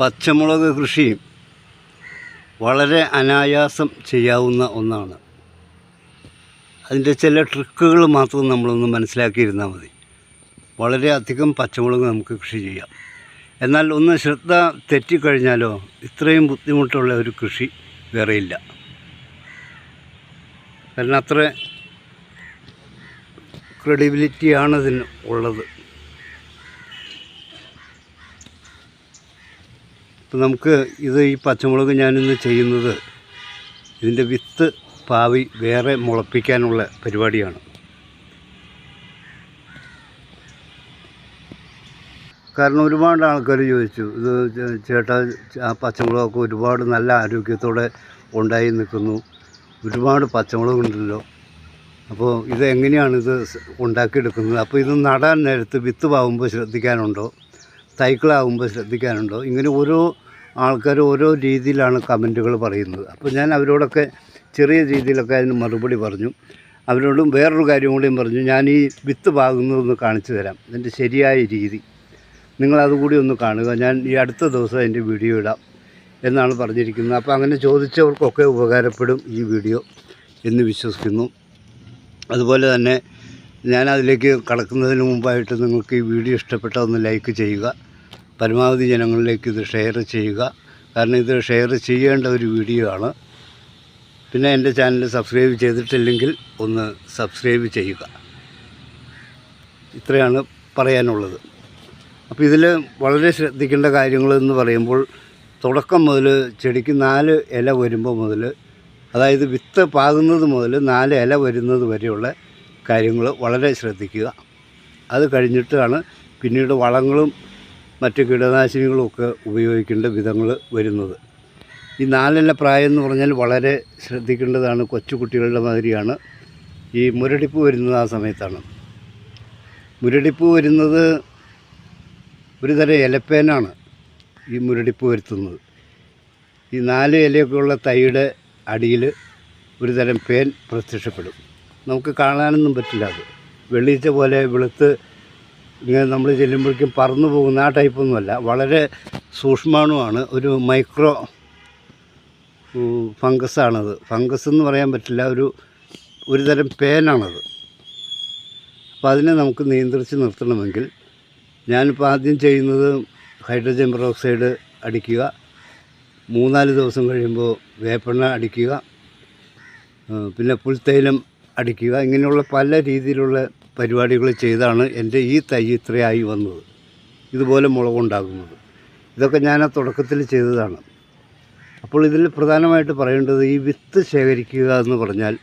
പച്ചമുളക് കൃഷി വളരെ അനായാസം ചെയ്യാവുന്ന ഒന്നാണ്. അതിന്റെ ചില ട്രിക്കുകൾ മാത്രം നമ്മളൊന്ന് മനസ്സിലാക്കിയിരുന്നാൽ മതി. വളരെയധികം പച്ചമുളക് നമുക്ക് കൃഷി ചെയ്യാം. എന്നാൽ ഒന്ന് ശ്രദ്ധ തെറ്റിക്കഴിഞ്ഞാലോ ഇത്രയും ബുദ്ധിമുട്ടുള്ള ഒരു കൃഷി വേറെയില്ല കാരണം അത്ര ക്രെഡിബിലിറ്റിയാണ് ഇതിന് ഉള്ളത്. ഇപ്പം നമുക്ക് ഇത് ഈ പച്ചമുളക് ഞാനിന്ന് ചെയ്യുന്നത് ഇതിന്റെ വിത്ത് പാവി വേറെ മുളപ്പിക്കാനുള്ള പരിപാടിയാണ്. കാരണം ഒരുപാട് ആൾക്കാർ ചോദിച്ചു ഇത് ചേട്ടാ ആ പച്ചമുളകൊക്കെ ഒരുപാട് നല്ല ആരോഗ്യത്തോടെ ഉണ്ടായി നിൽക്കുന്നു. ഒരുപാട് പച്ചമുളകുണ്ടല്ലോ അപ്പോൾ ഇത് എങ്ങനെയാണ് ഇത് ഉണ്ടാക്കിയെടുക്കുന്നത്? അപ്പോൾ ഇത് നടാൻ നേരത്ത് വിത്ത് പാവുമ്പോൾ ശ്രദ്ധിക്കാനുണ്ടോ? തൈക്കളാവുമ്പോൾ ശ്രദ്ധിക്കാനുണ്ടോ? ഇങ്ങനെ ഓരോ ആൾക്കാർ ഓരോ രീതിയിലാണ് കമന്റുകൾ പറയുന്നത്. അപ്പോൾ ഞാൻ അവരോടൊക്കെ ചെറിയ രീതിയിലൊക്കെ അതിന് മറുപടി പറഞ്ഞു. അവരോടും വേറൊരു കാര്യം കൂടിയും പറഞ്ഞു. ഞാൻ ഈ വിത്ത് പാകുന്നതൊന്ന് കാണിച്ചു തരാം. എന്റെ ശരിയായ രീതി. നിങ്ങളതുകൂടി ഒന്ന് കാണുക. ഞാൻ ഈ അടുത്ത ദിവസം അതിന്റെ വീഡിയോ ഇടാം എന്നാണ് പറഞ്ഞിരിക്കുന്നത്. അപ്പോൾ അങ്ങനെ ചോദിച്ചവർക്കൊക്കെ ഉപകാരപ്പെടും ഈ വീഡിയോ എന്ന് വിശ്വസിക്കുന്നു. അതുപോലെ തന്നെ ഞാൻ അതിലേക്ക് കടക്കുന്നതിന് മുമ്പായിട്ട് നിങ്ങൾക്ക് ഈ വീഡിയോ ഇഷ്ടപ്പെട്ടതൊന്ന് ലൈക്ക് ചെയ്യുക. പരമാവധി ജനങ്ങളിലേക്ക് ഇത് ഷെയർ ചെയ്യുക. കാരണം ഇത് ഷെയർ ചെയ്യേണ്ട ഒരു വീഡിയോ ആണ്. പിന്നെ എന്റെ ചാനൽ സബ്സ്ക്രൈബ് ചെയ്തിട്ടില്ലെങ്കിൽ ഒന്ന് സബ്സ്ക്രൈബ് ചെയ്യുക. ഇത്രയാണ് പറയാനുള്ളത്. അപ്പോൾ ഇതിൽ വളരെ ശ്രദ്ധിക്കേണ്ട കാര്യങ്ങൾ എന്ന് പറയുമ്പോൾ തുടക്കം മുതൽ ചെടിക്ക് നാല് ഇല വരുമ്പോൾ മുതൽ അതായത് വിത്ത് പാകുന്നത് മുതൽ നാല് ഇല വരുന്നത് വരെയുള്ള കാര്യങ്ങൾ വളരെ ശ്രദ്ധിക്കുക. അത് കഴിഞ്ഞിട്ടാണ് പിന്നീട് വളങ്ങളും മറ്റ് കീടനാശിനികളൊക്കെ ഉപയോഗിക്കേണ്ട വിധങ്ങൾ വരുന്നത്. ഈ നാലല്ല പ്രായം എന്ന് പറഞ്ഞാൽ വളരെ ശ്രദ്ധിക്കേണ്ടതാണ് കൊച്ചുകുട്ടികളുടെ മാതിരിയാണ്. ഈ മുരടിപ്പ് വരുന്നത് ആ സമയത്താണ്. മുരടിപ്പ് വരുന്നത് ഒരു തരം ഇലപ്പേനാണ് ഈ മുരടിപ്പ് വരുത്തുന്നത്. ഈ നാല് ഇലയൊക്കെയുള്ള തൈയുടെ അടിയിൽ ഒരു തരം പേൻ പ്രത്യക്ഷപ്പെടും. നമുക്ക് കാണാനൊന്നും പറ്റില്ല അത്. വെളിയിച്ച പോലെ വെളുത്ത് ഇങ്ങനെ നമ്മൾ ചെല്ലുമ്പോഴേക്കും പറന്നു പോകുന്ന ആ ടൈപ്പൊന്നുമല്ല വളരെ സൂക്ഷ്മാണുമാണ് ഒരു മൈക്രോ ഫംഗസാണത് ഫംഗസ് എന്ന് പറയാൻ പറ്റില്ല. ഒരു ഒരു തരം പേനാണത്. അപ്പോൾ അതിനെ നമുക്ക് നിയന്ത്രിച്ച് നിർത്തണമെങ്കിൽ ഞാനിപ്പോൾ ആദ്യം ചെയ്യുന്നത് ഹൈഡ്രജൻ പെറോക്സൈഡ് അടിക്കുക. മൂന്നാൽ ദിവസം കഴിയുമ്പോൾ വേപ്പെണ്ണ അടിക്കുക. പിന്നെ പുൽത്തൈലം അടിക്കുക. ഇങ്ങനെയുള്ള പല രീതിയിലുള്ള പരിപാടികൾ ചെയ്താണ് എന്റെ ഈ തൈ ഇത്രയായി വന്നത്. ഇതുപോലെ മുളകുണ്ടാകുന്നത്. ഇതൊക്കെ ഞാൻ ആ തുടക്കത്തിൽ ചെയ്തതാണ്. അപ്പോൾ ഇതിൽ പ്രധാനമായിട്ട് പറയേണ്ടത് ഈ വിത്ത് ശേഖരിക്കുക എന്ന് പറഞ്ഞാൽ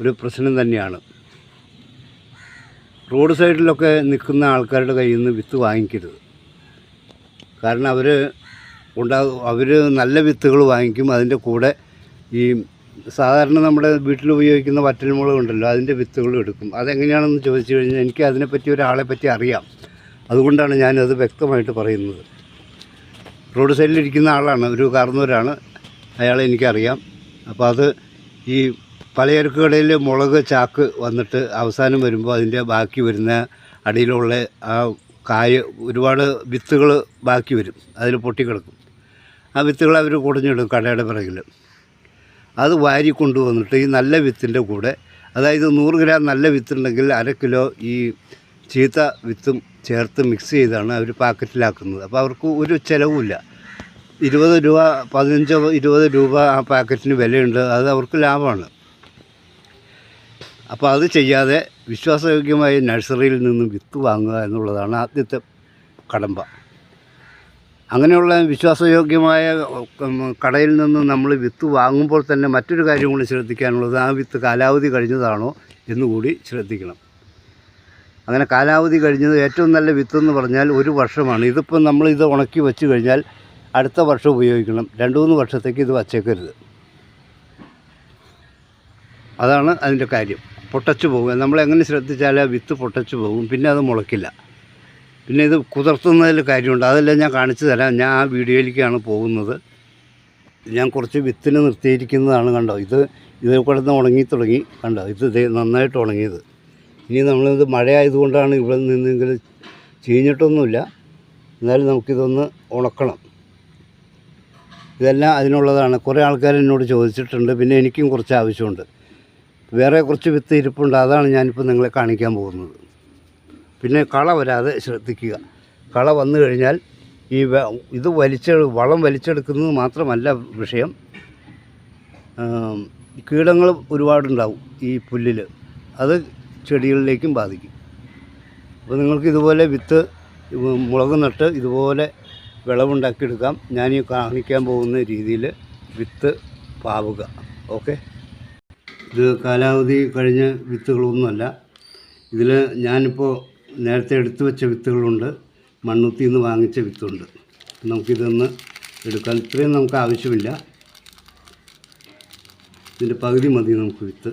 ഒരു പ്രശ്നം തന്നെയാണ്. റോഡ് സൈഡിലൊക്കെ നിൽക്കുന്ന ആൾക്കാരുടെ കയ്യിൽ നിന്ന് വിത്ത് വാങ്ങിക്കരുത്. കാരണം അവർ ഉണ്ടാകും അവർ നല്ല വിത്തുകൾ വാങ്ങിക്കും അതിന്റെ കൂടെ ഈ സാധാരണ നമ്മുടെ വീട്ടിൽ ഉപയോഗിക്കുന്ന വറ്റൽമുളക് ഉണ്ടല്ലോ അതിന്റെ വിത്തുകളും എടുക്കും. അതെങ്ങനെയാണെന്ന് ചോദിച്ചു കഴിഞ്ഞാൽ എനിക്ക് അതിനെപ്പറ്റി ഒരാളെ പറ്റി അറിയാം. അതുകൊണ്ടാണ് ഞാനത് വ്യക്തമായിട്ട് പറയുന്നത്. റോഡ് സൈഡിലിരിക്കുന്ന ആളാണ് ഒരു കാർന്നവരാണ് അയാളെ എനിക്കറിയാം. അപ്പോൾ അത് ഈ പലചരക്ക് കടയിൽ മുളക് ചാക്ക് വന്നിട്ട് അവസാനം വരുമ്പോൾ അതിന്റെ ബാക്കി വരുന്ന അടിയിലുള്ള ആ കായ ഒരുപാട് വിത്തുകൾ ബാക്കി വരും. അതിൽ പൊട്ടിക്കിടക്കും. ആ വിത്തുകൾ അവർ കുടഞ്ഞിടും കടയുടെ പിറകിൽ. അത് വാരി കൊണ്ടുവന്നിട്ട് ഈ നല്ല വിത്തിന്റെ കൂടെ അതായത് നൂറ് ഗ്രാം നല്ല വിത്തുണ്ടെങ്കിൽ അര കിലോ ഈ ചീത്ത വിത്തും ചേർത്ത് മിക്സ് ചെയ്താണ് അവർ പാക്കറ്റിലാക്കുന്നത്. അപ്പോൾ അവർക്ക് ഒരു ചിലവുമില്ല. ഇരുപത് രൂപ പതിനഞ്ചോ ഇരുപത് രൂപ ആ പാക്കറ്റിന് വിലയുണ്ട് അത് അവർക്ക് ലാഭമാണ്. അപ്പോൾ അത് ചെയ്യാതെ വിശ്വാസയോഗ്യമായ നഴ്സറിയിൽ നിന്നും വിത്ത് വാങ്ങുക എന്നുള്ളതാണ് ആദ്യത്തെ കടമ്പ. അങ്ങനെയുള്ള വിശ്വാസയോഗ്യമായ കടയിൽ നിന്ന് നമ്മൾ വിത്ത് വാങ്ങുമ്പോൾ തന്നെ മറ്റൊരു കാര്യം കൂടി ശ്രദ്ധിക്കാനുള്ളത് ആ വിത്ത് കാലാവധി കഴിഞ്ഞതാണോ എന്നുകൂടി ശ്രദ്ധിക്കണം. അങ്ങനെ കാലാവധി കഴിഞ്ഞത് ഏറ്റവും നല്ല വിത്ത് എന്ന് പറഞ്ഞാൽ ഒരു വർഷമാണ്. ഇതിപ്പോൾ നമ്മൾ ഇത് ഉണക്കി വെച്ച് കഴിഞ്ഞാൽ അടുത്ത വർഷം ഉപയോഗിക്കണം. രണ്ട് മൂന്ന് വർഷത്തേക്ക് ഇത് വച്ചേക്കരുത്. അതാണ് അതിന്റെ കാര്യം. പൊട്ടച്ചു പോകും. നമ്മളെങ്ങനെ ശ്രദ്ധിച്ചാൽ ആ വിത്ത് പൊട്ടച്ചു പോകും. പിന്നെ അത് മുളയ്ക്കില്ല. പിന്നെ ഇത് കുതിർത്തുന്നതിൽ കാര്യമുണ്ട്. അതെല്ലാം ഞാൻ കാണിച്ചു തരാം. ഞാൻ ആ വീഡിയോയിലേക്കാണ് പോകുന്നത്. ഞാൻ കുറച്ച് വിത്തിന് നിർത്തിയിരിക്കുന്നതാണ് കണ്ടോ? ഇത് ഇത് കിടന്ന് ഉണങ്ങി തുടങ്ങി കണ്ടോ? ഇത് നന്നായിട്ട് ഉണങ്ങിയത്. ഇനി നമ്മളിത് മഴയായതുകൊണ്ടാണ് ഇവിടെ നിന്നെങ്കിലും ചീഞ്ഞിട്ടൊന്നുമില്ല. എന്നാലും നമുക്കിതൊന്ന് ഉണക്കണം. ഇതെല്ലാം അതിനുള്ളതാണ്. കുറേ ആൾക്കാർ എന്നോട് ചോദിച്ചിട്ടുണ്ട്. പിന്നെ എനിക്കും കുറച്ച് ആവശ്യമുണ്ട്. വേറെ കുറച്ച് വിത്ത് ഇരിപ്പുണ്ട്. അതാണ് ഞാനിപ്പോൾ നിങ്ങളെ കാണിക്കാൻ പോകുന്നത്. പിന്നെ കള വരാതെ ശ്രദ്ധിക്കുക. കള വന്നു കഴിഞ്ഞാൽ ഈ ഇത് വലിച്ച വളം വലിച്ചെടുക്കുന്നത് മാത്രമല്ല വിഷയം. കീടങ്ങൾ ഒരുപാടുണ്ടാവും ഈ പുല്ലിൽ. അത് ചെടികളിലേക്കും ബാധിക്കും. അപ്പോൾ നിങ്ങൾക്ക് ഇതുപോലെ വിത്ത് മുളക് നട്ട് ഇതുപോലെ വിളവുണ്ടാക്കിയെടുക്കാം. ഞാൻ ഈ കാണിക്കാൻ പോകുന്ന രീതിയിൽ വിത്ത് പാവുക. ഓക്കെ? ഇത് കാലാവധി കഴിഞ്ഞ വിത്തുകളൊന്നുമല്ല. ഇതിൽ ഞാനിപ്പോൾ നേരത്തെ എടുത്തു വെച്ച വിത്തുകളുണ്ട്. മണ്ണുത്തിൽ നിന്ന് വാങ്ങിച്ച വിത്തുണ്ട്. നമുക്കിതൊന്ന് എടുക്കാൻ ഇത്രയും നമുക്ക് ആവശ്യമില്ല. ഇതിന്റെ പകുതി മതി നമുക്ക് വിത്ത്.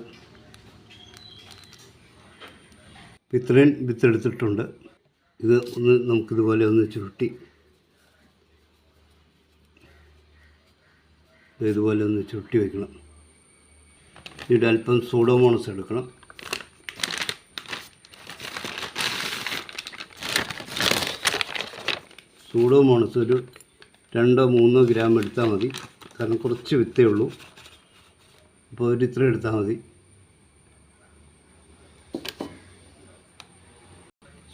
ഇത്രയും വിത്ത് എടുത്തിട്ടുണ്ട്. ഇത് ഒന്ന് നമുക്കിതുപോലെ ഒന്ന് ചുരുട്ടി. ഇത് ഇതുപോലെ ഒന്ന് ചുരുട്ടി വയ്ക്കണം ഇവിടെ അല്പം സൂഡോമോണസ് എടുക്കണം. സൂഡോമോണസ് ഒരു രണ്ടോ മൂന്നോ ഗ്രാം എടുത്താൽ മതി. കാരണം കുറച്ച് വിത്തേ ഉള്ളൂ. അപ്പോൾ ഒരു ഇത്ര എടുത്താൽ മതി.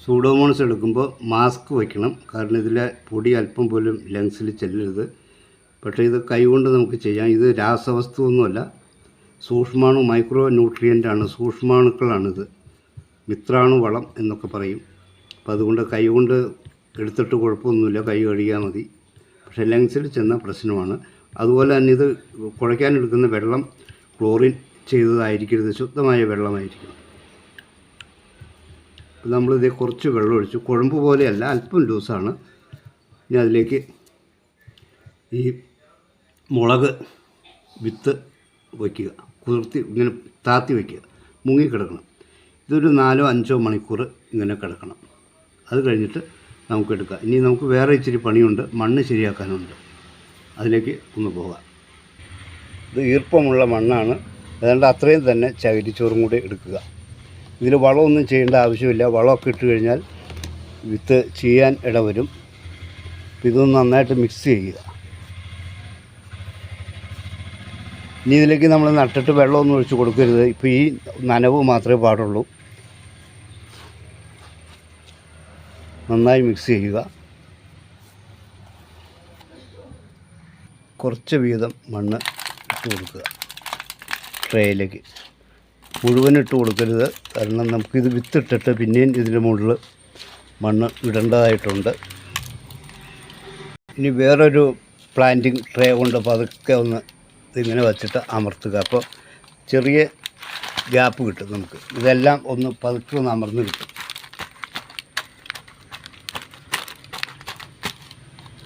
സൂഡോമോണസ് എടുക്കുമ്പോൾ മാസ്ക് വയ്ക്കണം. കാരണം ഇതിലെ പൊടി അല്പം പോലും ലങ്സിൽ ചെല്ലരുത്. പക്ഷേ ഇത് കൈകൊണ്ട് നമുക്ക് ചെയ്യാം. ഇത് രാസവസ്തു ഒന്നുമല്ല സൂക്ഷ്മാണു മൈക്രോ ന്യൂട്രിയന്റാണ് സൂക്ഷ്മാണുക്കളാണിത്. മിത്രാണു വളം എന്നൊക്കെ പറയും. അപ്പം അതുകൊണ്ട് കൈകൊണ്ട് എടുത്തിട്ട് കുഴപ്പമൊന്നുമില്ല കൈ കഴുകിയാൽ മതി. പക്ഷേ ലങ്സിൽ ചെന്ന പ്രശ്നമാണ്. അതുപോലെ തന്നെ ഇത് കുഴയ്ക്കാനെടുക്കുന്ന വെള്ളം ക്ലോറിൻ ചെയ്തതായിരിക്കരുത് ശുദ്ധമായ വെള്ളമായിരിക്കണം. നമ്മളിതേ കുറച്ച് വെള്ളം ഒഴിച്ചു. കുഴമ്പ് പോലെയല്ല അല്പം ലൂസാണ്. ഇനി അതിലേക്ക് ഈ മുളക് വിത്ത് വയ്ക്കുക. കുതിർത്തി ഇങ്ങനെ താത്തി വയ്ക്കുക. മുങ്ങിക്കിടക്കണം. ഇതൊരു നാലോ അഞ്ചോ മണിക്കൂർ ഇങ്ങനെ കിടക്കണം. അത് കഴിഞ്ഞിട്ട് നമുക്ക് എടുക്കാം ഇനി നമുക്ക് വേറെ ഇച്ചിരി പണിയുണ്ട്. മണ്ണ് ശരിയാക്കാനുണ്ട്. അതിലേക്ക് ഒന്ന് പോകാം. ഇത് ഈർപ്പമുള്ള മണ്ണാണ്. അതുകൊണ്ട് അത്രയും തന്നെ ചകിരിച്ചോറും കൂടി എടുക്കുക. ഇതിൽ വളമൊന്നും ചെയ്യേണ്ട ആവശ്യമില്ല. വളമൊക്കെ ഇട്ട് കഴിഞ്ഞാൽ വിത്ത് ചെയ്യാൻ ഇടവരും. ഇതൊന്ന് നന്നായിട്ട് മിക്സ് ചെയ്യുക. ഇനി ഇതിലേക്ക് നമ്മൾ നട്ടിട്ട് വെള്ളമൊന്നും ഒഴിച്ച് കൊടുക്കരുത്. ഇപ്പോൾ ഈ നനവ് മാത്രമേ പാടുള്ളൂ. നന്നായി മിക്സ് ചെയ്യുക. കുറച്ച് വീതം മണ്ണ് ഇട്ട് കൊടുക്കുക. ട്രേയിലേക്ക് മുഴുവൻ ഇട്ട് കൊടുക്കരുത്. കാരണം നമുക്കിത് വിത്തിട്ടിട്ട് പിന്നെയും ഇതിന്റെ മുകളിൽ മണ്ണ് ഇടേണ്ടതായിട്ടുണ്ട്. ഇനി വേറൊരു പ്ലാന്റിങ് ട്രേ കൊണ്ട് പതുക്കെ ഒന്ന് ഇങ്ങനെ വച്ചിട്ട് അമർത്തുക. അപ്പോൾ ചെറിയ ഗ്യാപ്പ് കിട്ടും നമുക്ക്. ഇതെല്ലാം ഒന്ന് പതുക്കെ ഒന്ന് അമർന്ന് കിട്ടും.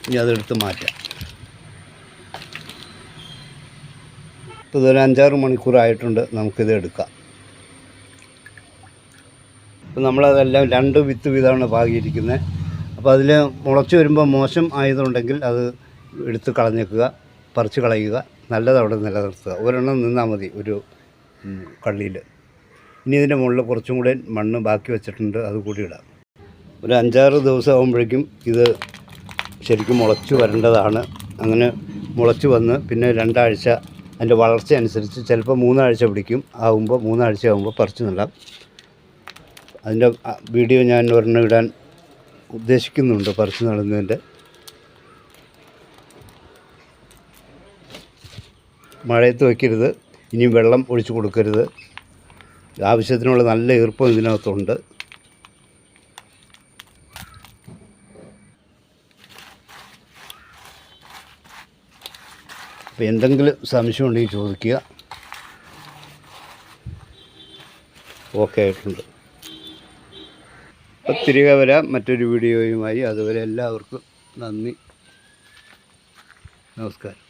ഇനി അതെടുത്ത് മാറ്റാം. ഇപ്പോൾ ഇതൊരു അഞ്ചാറ് മണിക്കൂറായിട്ടുണ്ട് നമുക്കിത് എടുക്കാം. ഇപ്പം നമ്മളതെല്ലാം രണ്ട് വിത്ത് വീതമാണ് പാകിയിരിക്കുന്നത് അപ്പോൾ അതിൽ മുളച്ച് വരുമ്പോൾ മോശം ആയതുണ്ടെങ്കിൽ അത് എടുത്ത് കളഞ്ഞേക്കുക പറിച്ച് കളയുക നല്ലത് അവിടെ നിലനിർത്തുക. ഒരെണ്ണം നിന്നാൽ മതി ഒരു കള്ളിയിൽ ഇനി ഇതിന്റെ മുകളിൽ കുറച്ചും കൂടെ മണ്ണ് ബാക്കി വെച്ചിട്ടുണ്ട് അത് കൂടി ഇടാം. ഒരു അഞ്ചാറ് ദിവസം ആകുമ്പോഴേക്കും ഇത് ശരിക്കും മുളച്ചു വരേണ്ടതാണ്. അങ്ങനെ മുളച്ചു വന്ന് പിന്നെ രണ്ടാഴ്ച അതിന്റെ വളർച്ച അനുസരിച്ച് ചിലപ്പോൾ മൂന്നാഴ്ച പിടിക്കും. ആകുമ്പോൾ മൂന്നാഴ്ച ആകുമ്പോൾ പറിച്ചു നടാം. അതിന്റെ വീഡിയോ ഞാൻ ഒരെണ്ണം ഇടാൻ ഉദ്ദേശിക്കുന്നുണ്ട് പറിച്ചു നടുന്നതിന്റെ. മഴയത്ത് വയ്ക്കരുത് ഇനിയും വെള്ളം ഒഴിച്ചു കൊടുക്കരുത്. ആവശ്യത്തിനുള്ള നല്ല ഈർപ്പം ഇതിനകത്തുണ്ട്. അപ്പോൾ എന്തെങ്കിലും സംശയം ഉണ്ടെങ്കിൽ ചോദിക്കുക. ഓക്കെ ആയിട്ടുണ്ട്. അപ്പോൾ തിരികെ വരാം. മറ്റൊരു വീഡിയോയുമായി. അതുവരെ എല്ലാവർക്കും നന്ദി. നമസ്കാരം.